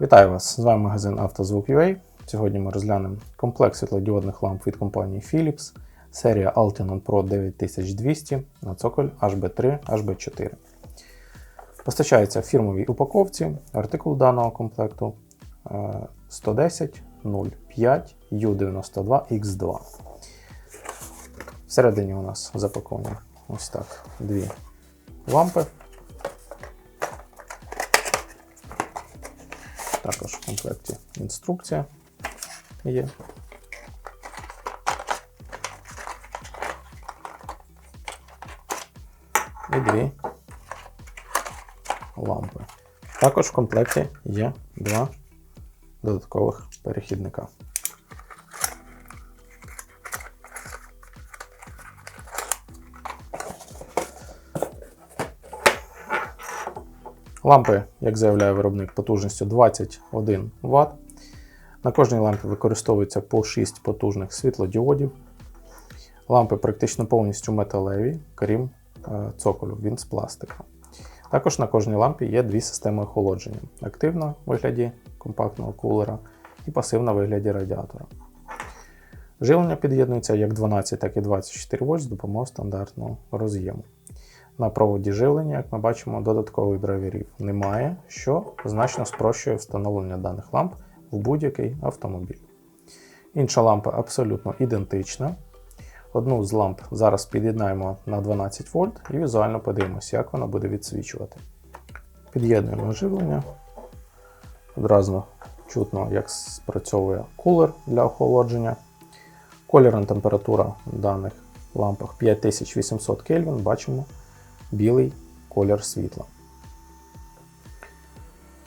Вітаю вас! З вами магазин «Автозвук.UA». Сьогодні ми розглянемо комплект світлодіодних ламп від компанії Philips, серія Altinon Pro 9200 на цоколь HB3 HB4. Постачається в фірмовій упаковці. Артикул даного комплекту е, 110 05 U92 X2. Всередині у нас запаковані ось так дві лампи. Також в комплекті інструкція є. І дві лампи. Також в комплекті є два додаткових перехідника. Лампи, як заявляє виробник, потужністю 21 Вт. На кожній лампі використовується по 6 потужних світлодіодів. Лампи практично повністю металеві, крім е, цоколю, він з пластика. Також на кожній лампі є дві системи охолодження: активна в вигляді компактного кулера і пасивна в вигляді радіатора. Живлення під'єднується як 12, так і 24 вольт з допомогою стандартного роз'єму. На проводі живлення, як ми бачимо, додаткових драйверів немає, що значно спрощує встановлення даних ламп в будь-який автомобіль. Інша лампа абсолютно ідентична. Одну з ламп зараз під'єднаємо на 12 вольт і візуально подивимося, як вона буде відсвічувати. Під'єднуємо живлення. Одразу чутно, як спрацьовує кулер для охолодження. Колірна температура в даних лампах 5800 Кельвін, бачимо білий колір світла.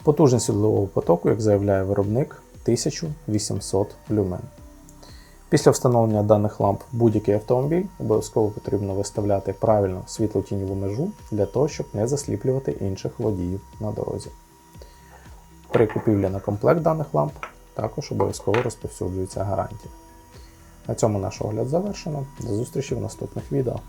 Потужність світлового потоку, як заявляє виробник, 1800 люмен. Після встановлення даних ламп в будь-який автомобіль обов'язково потрібно виставляти правильно світло-тіньову межу для того, щоб не засліплювати інших водіїв на дорозі. При купівлі на комплект даних ламп також обов'язково розповсюджується гарантія. На цьому наш огляд завершено. До зустрічі в наступних відео.